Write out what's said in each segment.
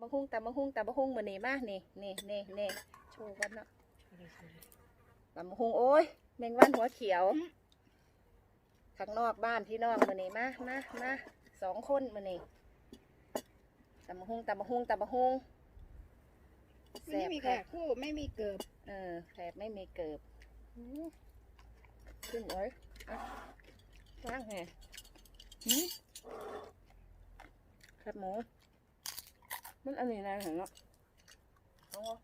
มะฮุ่งตำมะฮุ่งตำมะฮุ่งมื้อนี้มานี่นี่นี่นี่โชว์กันเนาะตำมะฮุ่งโอ้ยแมงวันหัวเขียวข้างนอกบ้านพี่น้องมื้อนี้มามามาสองคนมื้อนี้ตำมะฮุ่งตำมะฮุ่งตำมะฮุ่งไม่มีแขกคู่ไม่มีเกิบเออแผลไม่มีเกิบอื้อขึ้นเอ้ยอะล้างไงหืมครับหมู มันอันนี้นะเห็นเนาะเอาวะ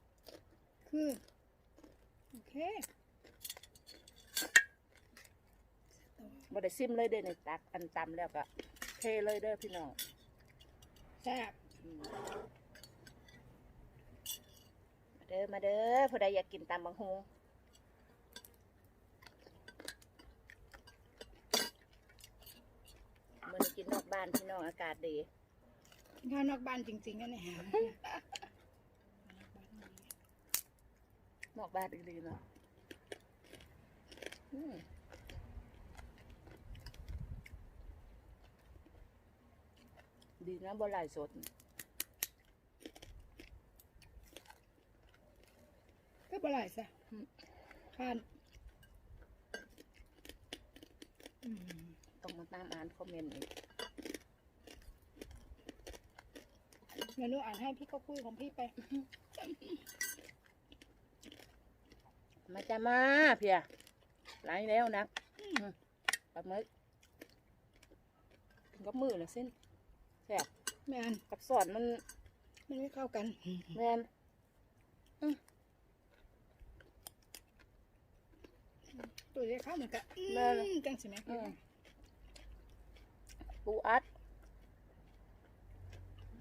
คือ โอเคบ่ได้ซิมเลยเด้อในตักอันตำแล้วก็เทเลยเด้อพี่น้องแซ่บอืมมาเด้อมาเด้อผู้ใดอยากกินตำบังฮงมื่อนี้กินนอกบ้านพี่น้องอากาศดี งานนอกบ้านจริงๆนะเนี่ยนอกบ้านอีกดีเนาะอืมดีนะบ่หลายสด ก็บ่ไหลซะอืมทานอืมต้องมาตามอ่านคอมเมนต์อีก เดี๋ยวหนูอ่านให้พี่ก็คุยของพี่ไป มาจะมาเพียหลายแล้วนะปลาหมึกกินกับมือเลยสิ้นแซ่บแมนกับสอนมัน มันไม่เข้ากัน แมนตัวจะเข้าเหมือนกันอืมจังสิแม่ปูอัด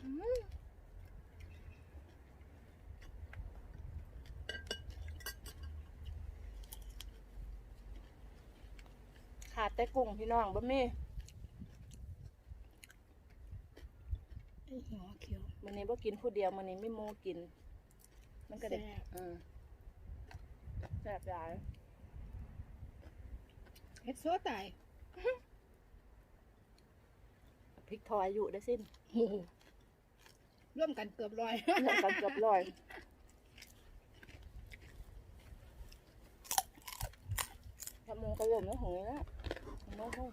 อืมขา ดแต่กุ้งพี่น้องบ่มีไอ้หัวเขียวมันนี้บ่กินผู้เดียวมันนี้ไม่มูกิน มันก็ได้แซ่บอืมแซ่บหลายเฮ็ดโซตายพริกทอยอยู่ได้สิ้นโอ้โหร่วมกันเกือบร้อยเงินกันเกือบร้อยทำมงกระหล่มแล้วหงแล้ว น้องห้อง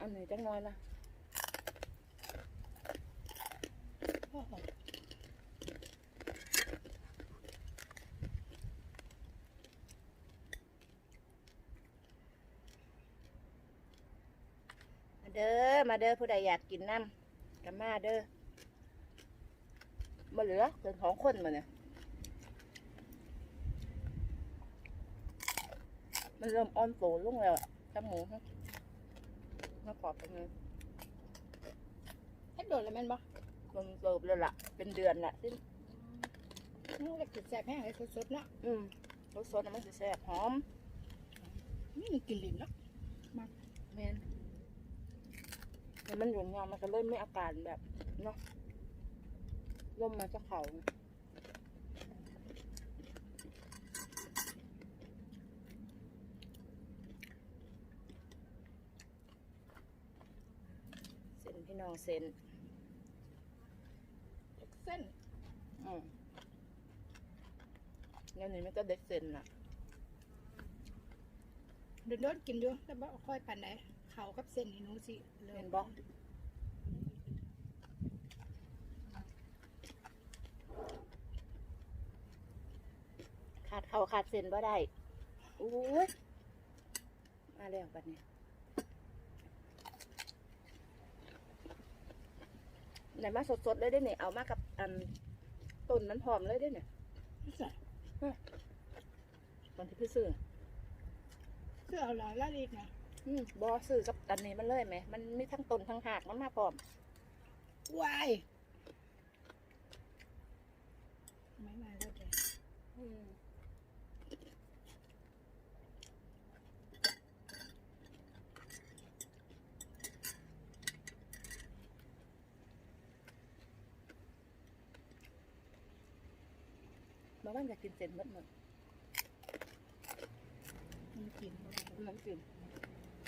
อันนี้จังน้อยละมาเด้อ มาเด้อผู้ใดอยากกินน้ำกับมาเด้อมาเหลือเป็นของคนมาเนี่ย มันเริ่มอ่อนโตลงแล้วอะจมูกฮะมาขอบเป็นไงเฮ็ดโดนแล้วแม่นบ่มันเติบแล้วล่ะ เป็นเดือนละสิ้นนูเล็กจุดแซ่บแห้งเลยสดๆเนาะอืมรสสดน่ะมันจะแซ่บหอมนี่กินลิ้นเนาะแมนแต่มันอยู่ยาวมันก็เริ่มไม่อาการแบบเนาะลมมาจะเข่าเส้ นพี่น้องเส้นเส้น อืมงั้นนี่มันก็เด็ดเส้นน่ะเดินโดนกินดูแต่บ่ค่อยปานใดเขากับเส้นนี่หนูสิเริ่เห็มนบอกขาดเข่าขาดเส้นบ่ได้อู้ยมาแล้วบัดนี้ ไหนมาสดๆเลยได้เนี่ยเอามากับอันต้นนั้นพร้อมเลยได้เนี่ยใส่ตอนที่พี่ซื้อเสื้อเอาหลายละอีกนะอืมบอซื้อกับอันนี้มันเลยไหมมันมีทั้งต้นทั้งหากมันมาพร้อมวายไม่มาแล้วจ้ะอืม มาบ้านอยากกินเส้นหมดหมดมันกินบ่ได้น้ำกิน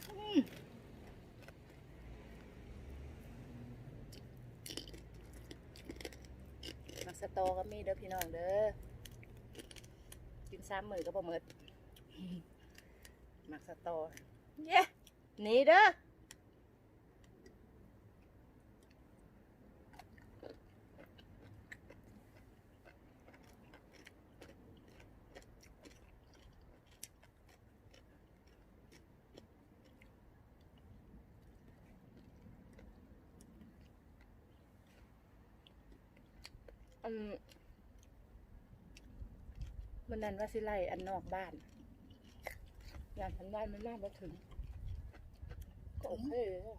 อืมสตอก็มีเด้อพี่น้องเด้อกินสามมือก็บ่หมดมักสตอเย้หนีเด้อ อันมันนั่นว่าสิไล่อันนอกบ้านอย่างทันบ้านมันน่ามาถึงก็โอเคเลยอะ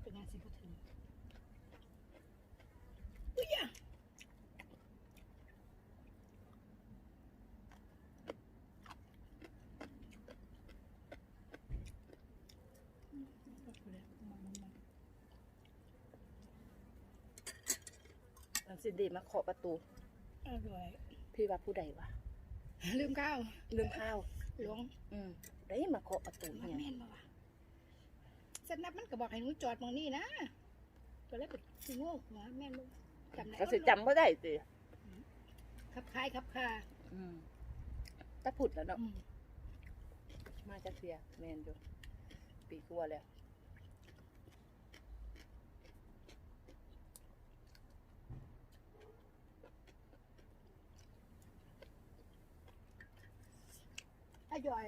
เป็นงานสิบ่ถึงอุ้ยอะเอาไปเลยมามามา อันสิดีมาเคาะประตูอร่อยพี่ว่าผู้ใดวะลืมข้าวลืมข้าวหลวงอืมได้มาเคาะประตูมันเนี่ยแม่นบ่วะสนับมันก็บอกให้หนูจอดมองนี่นะตัวแรกเป็นสิโง่หัวแม่นบ่จำได้ก็สิจำบ่ได้ติขับคายขับคาอืมตะผุดแล้วเนาะอืมมาจะเสียแมนอยู่ปีกลัวาแล้ว ร่อย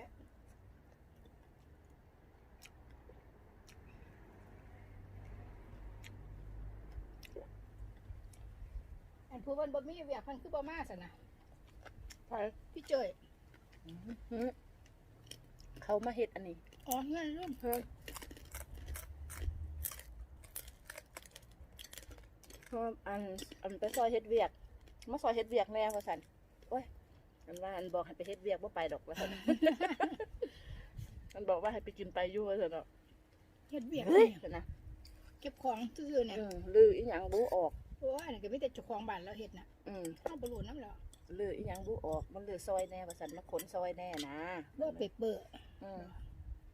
อันผู้วันบ่มีเวียกเพันคือบ่มาสนะไปพี่เจยเขามาเฮ็ดอันนี้ อ๋อเงื่อนร่วมเฮ้ยเพราะอันอันไปซอยเฮ็ดเวียกมาซอยเฮ็ดเวียกแน่ว่าสันโอ้ย อันว่าอันบอกให้ไปเฮ็ดเวียกบ่ไปดอกว่าสันมันบอกว่าให้ไปกินไปอยู่ว่าสันเนาะเฮ็ดเวียกเฮ้ยเนี่ยนะเก็บของซื่อๆเนี่ยอืมลืออีหยังบูออก โอ้ยอันนี้ก็มีแต่เจ้าของบ้านเราเฮ็ดน่ะอืมต้องบ่รู้นำแล้วลืออีหยังบูออก มันลือซอยแน่ว่าสันมาขนซอยแน่นะบ่ไปเปิดอืม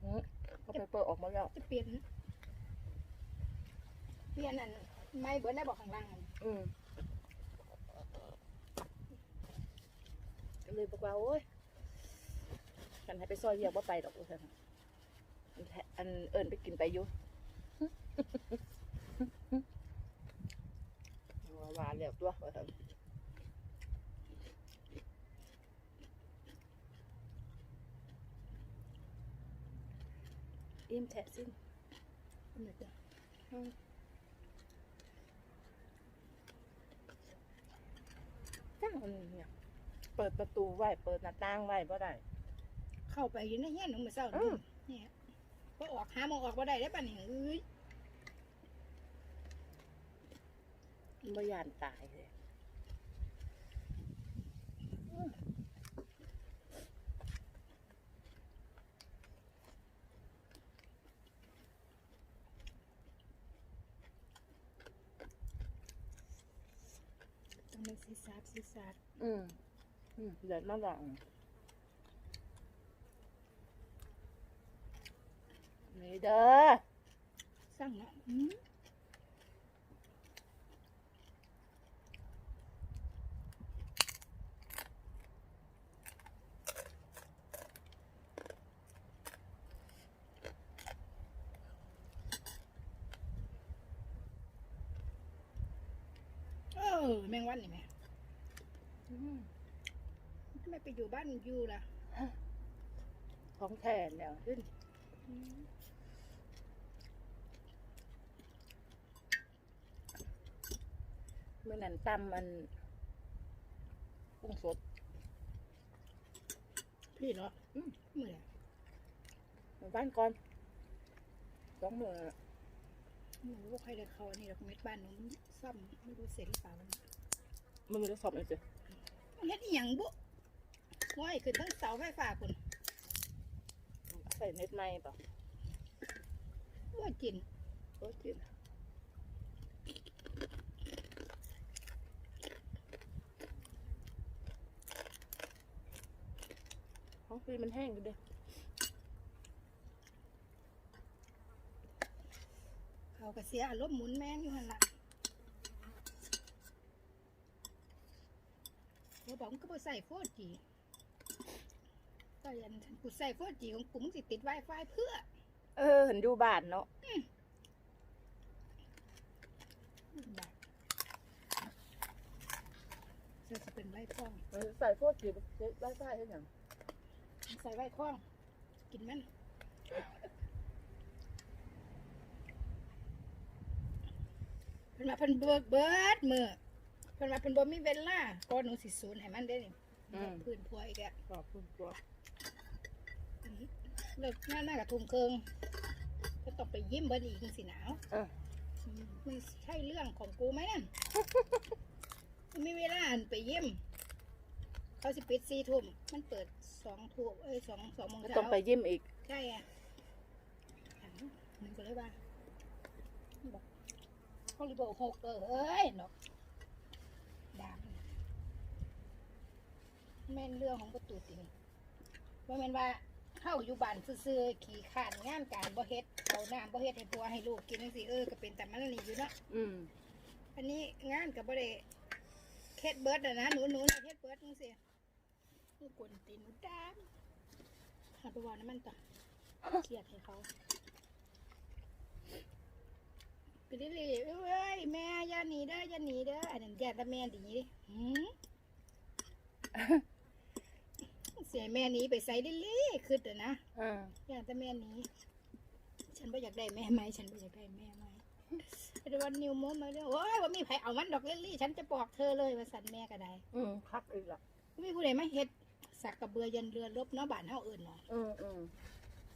อืมก็ไปเปิดออกมาแล้ว จะเปลี่ยนเปลี่ยนอันไม่เบิดได้บอกข้างล่างอัน อืม ก็เลยบอกว่าโอ้ยกันให้ไปซอยเวียกบ่ไปดอกว่าซั่นอันแท้อันเอิญไปกินไปอยู่ว่าหวานแล้วตัวว่าซั่นอิ่มแท้สิ้นอันนี้จ้ะจ้างมันเนี่ย เปิดประตูไว้เปิดหน้าต่างไว้บ่ได้ เข้าไปอยู่ในเฮียนหนูมื้อเช้าอืนี่ม เนี่ยบ่ออกหาหมองออกบ่ได้ได้ป่ะนี่เอ้ยบ่ยานตายเลยต้องมีสีสาดสีสาดอืม อืมเดือดมากหลังนี่เด้ ทำไมไปอยู่บ้านอยู่ล่ะของแทนแล้วขึ้นอืมเมื่อนั้นตำมันกุ้งสด พี่เหรออืมเมื่อไหร่หมู่บ้านก่อนสองมือหนูว่าใครได้เขาอันนี้ดอกเม็ดบ้านหนูมันซ่อมไม่รู้เสร็จหรือเปล่ามันมันมีทดสอบเลยจ้ะมันเฮ็ดอหย่างบุ ว้ายขึ้นทั้งเสาไฟฟ้าคุณใส่เน็ตไม้ป่ะว่ากินโอ้ยจินของพี่มันแห้งอยู่เด้เขาก็เสียอารมณ์หมุนแม่งอยู่หันละบอกมึงก็บ่ใส่โฟจี ก็ยันกูใส่โฟจีของกูมึงสิติด Wi-Fi เพื่อ เออเห็นอยู่บ้านเนาะแบบจะสิเป็นไว้คล้องใส่โคตรจีบได้ได้ให้หยังใส่ไว้คล้อง กินมันเพิ่นมาเพิ่นเบิกเบิดมือเพิ่นมาเพิ่นบ่มีเวลาก่อนหนูสิสูนให้มันได้นี่ พื้นพวยอีกอะขอบคุณตัวเลิกงานหน้ากับทุ่มเคิงก็ต้องไปยิ้มเบิดอีกจังสิหนาวเออ ไม่ใช่เรื่องของกูไหมนั่น ไม่มีเวลาอันไปเยี่ยมเขาสิปิดสี่ทุ่มมันเปิดสองทุ่มเอ้ยสองสองโมงไม่เช้า ต้องไปยิ้มอีก ใช่อะอันมันก็เลยว่าบอกเขาเลยบอกหกเออเอ้ยเนาะดาบ แม่นเรื่องของประตูติงว่าแม่นว่าเข้าอยู่บ้านซื่อๆขี่ขานงานการบ่เฮ็ดเอาน้ำบ่เฮ็ดให้ผัวให้ลูกกินจังซี่เออก็เป็นแต่มันนี่อยู่เนาะอืมอันนี้งานกับบ่ได้เคสเบิร์ดอะนะหนูหนูนะเคสเบิร์ดจังซี่นี่กวนตีนหนูดามหาไปว่าน้ำมันต่อเครียดให้เขาไปเรื่อยๆเอ้ยแม่อย่าหนีเด้ออย่าหนีเด้ออันนั้นอย่าแต่แม่หนีดิหืมเสียแม่หนีไปใส่ลิลลี่คือแต่นะอ่าอยากแต่แม่หนี้ ฉันไม่อยากได้แม่ไหมฉันไม่อยากได้แม่ไหมแต่วันนิวโมมาเรื่องโอ้ยว่ามีใครเอามันดอกลิลลี่ฉันจะบอกเธอเลยว่าสันแม่ก็ได้อืมคักอีกละไม่ผู้ใดมาเฮ็ดสักกระเบือยันเรือลบเนาะบ้านเฮาเอื่นเนาะอืมอืม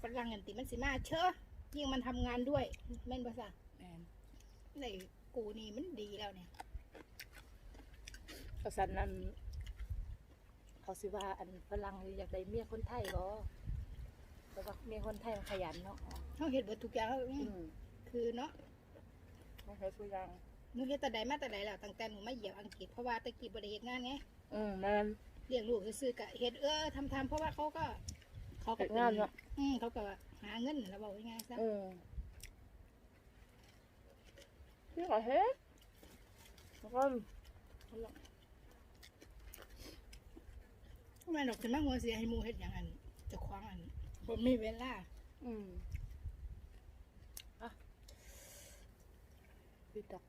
ฝรั่งเงินติมันสิมาเชอะยิ่งมันทำงานด้วยแม่นภาษาแม่นในกูนี่มันดีแล้วเนี่ยกษัตริย์นั้น เขาสิว่าอันฝรั่งอยากได้เมียคนไทยบ่แต่ว่าเมียคนไทยมันขยันเนาะเฮาเฮ็ดเบิดทุกอย่างแล้วอือืมมคือเนาะไม่ใช่ตัวอย่างหนูเฮ็ดแต่ใดมาแต่ใดแล้วตั้งแต่หนูมาเหยียบอังกฤษเพราะว่าตะกี้บ่ได้เฮ็ดงานไงอืมนั่น เลี้ยงลูกซื่อๆกะเฮ็ดเออทำๆเพราะว่าเขาก็เขาก็เฮ็ดงานเนาะ อืมเขาก็หาเงินแล้วบอกง่ายๆซะอืมนี่ก็เฮ็ดแล้วก็ ทำ ไมดอกจะมาหัวเสียให้หมูเฮ็ดอย่างอันเจะคว้าของอันบ่มีเวลาอืมอะพี่ตัก